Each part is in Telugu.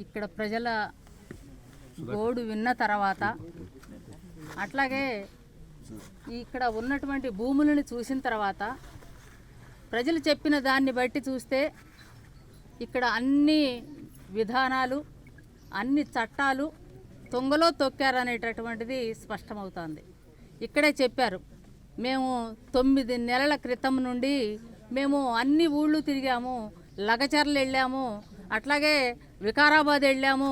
ఇక్కడ ప్రజల గోడు విన్న తర్వాత అట్లాగే ఇక్కడ ఉన్నటువంటి భూములను చూసిన తర్వాత ప్రజలు చెప్పిన దాన్ని బట్టి చూస్తే ఇక్కడ అన్ని విధానాలు అన్ని చట్టాలు తొంగలో తొక్కారనేటటువంటిది స్పష్టమవుతోంది. ఇక్కడే చెప్పారు మేము తొమ్మిది నెలల క్రితం నుండి మేము అన్ని ఊళ్ళు తిరిగాము లగచర్లు వెళ్ళాము అట్లాగే వికారాబాద్ వెళ్ళాము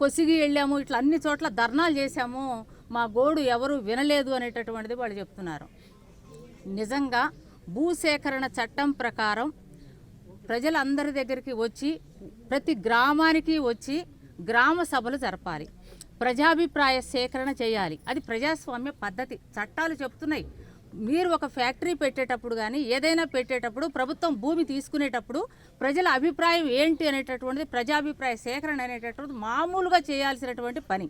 కొసిగి వెళ్ళాము ఇట్లా అన్ని చోట్ల ధర్నాలు చేశాము. మా గోడు ఎవరు వినలేదు అనేటటువంటిది వాళ్ళు చెప్తున్నారు. నిజంగా భూసేకరణ చట్టం ప్రకారం ప్రజలందరి దగ్గరికి వచ్చి ప్రతి గ్రామానికి వచ్చి గ్రామ సభలు జరపాలి. ప్రజాభిప్రాయ సేకరణ చేయాలి. అది ప్రజాస్వామ్య పద్ధతి. చట్టాలు చెప్తున్నాయి. మీరు ఒక ఫ్యాక్టరీ పెట్టేటప్పుడు కానీ ఏదైనా పెట్టేటప్పుడు ప్రభుత్వం భూమి తీసుకునేటప్పుడు ప్రజల అభిప్రాయం ఏంటి అనేటటువంటిది ప్రజాభిప్రాయ సేకరణ అనేటటువంటిది మామూలుగా చేయాల్సినటువంటి పని.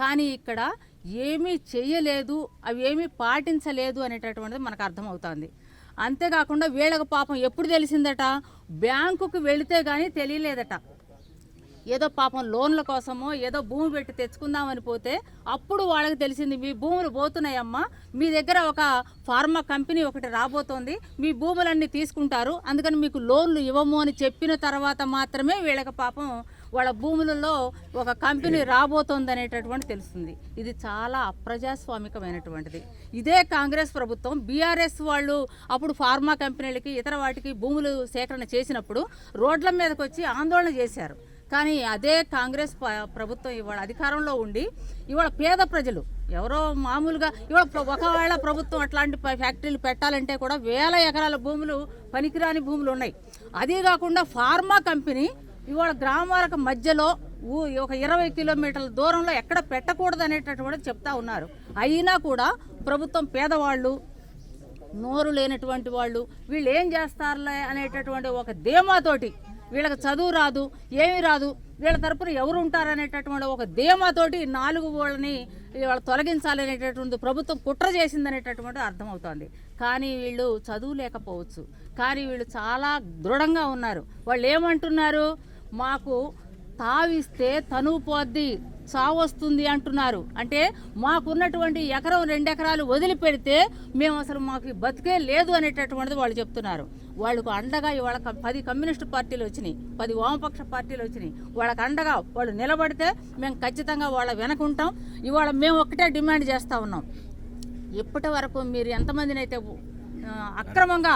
కానీ ఇక్కడ ఏమీ చేయలేదు అవి ఏమీ పాటించలేదు అనేటటువంటిది మనకు అర్థమవుతుంది. అంతేకాకుండా వీళ్ళకి పాపం ఎప్పుడు తెలిసిందట? బ్యాంకుకు వెళితే కానీ తెలియలేదట. ఏదో పాపం లోన్ల కోసమో ఏదో భూమి పెట్టి తెచ్చుకుందామని పోతే అప్పుడు వాళ్ళకి తెలిసింది మీ భూములు పోతున్నాయమ్మా. మీ దగ్గర ఒక ఫార్మా కంపెనీ ఒకటి రాబోతోంది. మీ భూములన్నీ తీసుకుంటారు. అందుకని మీకు లోన్లు ఇవ్వము అని చెప్పిన తర్వాత మాత్రమే వీళ్ళకి పాపం వాళ్ళ భూములలో ఒక కంపెనీ రాబోతోంది అనేటటువంటి తెలుస్తుంది. ఇది చాలా అప్రజాస్వామికమైనటువంటిది. ఇదే కాంగ్రెస్ ప్రభుత్వం బీఆర్ఎస్ వాళ్ళు అప్పుడు ఫార్మా కంపెనీలకి ఇతర వాటికి భూములు సేకరణ చేసినప్పుడు రోడ్ల మీదకి వచ్చి ఆందోళన చేశారు. కానీ అదే కాంగ్రెస్ ప- ప్రభుత్వం ఇవాళ అధికారంలో ఉండి ఇవాళ పేద ప్రజలు ఎవరో మామూలుగా ఇవాళ ఒకవేళ ప్రభుత్వం అట్లాంటి ఫ్యాక్టరీలు పెట్టాలంటే కూడా వేల ఎకరాల భూములు పనికిరాని భూములు ఉన్నాయి. అదే కాకుండా ఫార్మా కంపెనీ ఇవాళ గ్రామాలకు మధ్యలో ఊ- ఒక ఇరవై కిలోమీటర్ల దూరంలో ఎక్కడ పెట్టకూడదు అనేటటువంటి చెప్తా ఉన్నారు. అయినా కూడా ప్రభుత్వం పేదవాళ్ళు నోరు లేనటువంటి వాళ్ళు వీళ్ళు ఏం చేస్తారులే అనేటటువంటి ఒక ధీమాతోటి వీళ్ళకి చదువు రాదు ఏమీ రాదు. వీళ్ళ తరపున ఎవరు ఉంటారు అనేటటువంటి ఒక ధీమాతోటి నాలుగు వాళ్ళని వాళ్ళు తొలగించాలనేటటువంటి ప్రభుత్వం కుట్ర చేసిందనేటటువంటి అర్థమవుతోంది. కానీ వీళ్ళు చదువు లేకపోవచ్చు. కానీ వీళ్ళు చాలా దృఢంగా ఉన్నారు. వాళ్ళు ఏమంటున్నారు? మాకు తావిస్తే తనువు పోద్ది. సాగు వస్తుంది అంటున్నారు. అంటే మాకున్నటువంటి ఎకరం రెండు ఎకరాలు వదిలిపెడితే మేము అసలు మాకు బతికే లేదు అనేటటువంటిది వాళ్ళు చెప్తున్నారు. వాళ్ళకు అండగా ఇవాళ పది కమ్యూనిస్టు పార్టీలు వచ్చినాయి పది వామపక్ష పార్టీలు వచ్చినాయి. వాళ్ళకి అండగా వాళ్ళు నిలబడితే మేము ఖచ్చితంగా వాళ్ళ వెనకుంటాం ఇవాళ మేము ఒక్కటే డిమాండ్ చేస్తూ ఉన్నాం. ఇప్పటి వరకు మీరు ఎంతమందినైతే అక్రమంగా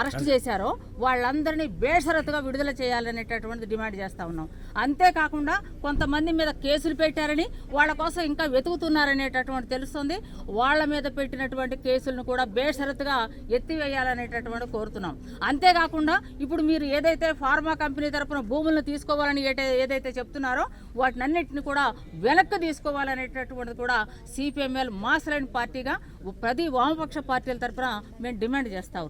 అరెస్ట్ చేశారో వాళ్ళందరినీ బేషరతుగా విడుదల చేయాలనేటటువంటి డిమాండ్ చేస్తూ ఉన్నాం. అంతేకాకుండా కొంతమంది మీద కేసులు పెట్టారని వాళ్ళ కోసం ఇంకా వెతుకుతున్నారనేటటువంటి తెలుస్తుంది. వాళ్ళ మీద పెట్టినటువంటి కేసులను కూడా బేషరతుగా ఎత్తివేయాలనేటటువంటి కోరుతున్నాం. అంతేకాకుండా ఇప్పుడు మీరు ఏదైతే ఫార్మా కంపెనీ తరపున భూములను తీసుకోవాలని ఏదైతే చెప్తున్నారో వాటినన్నింటిని కూడా వెనక్కి తీసుకోవాలనేటటువంటిది కూడా సిపిఎంఎల్ మాస్ లైన్ పార్టీగా ప్రతి వామపక్ష పార్టీల తరపున మేము డిమాండ్ చేస్తా ఉన్నాం.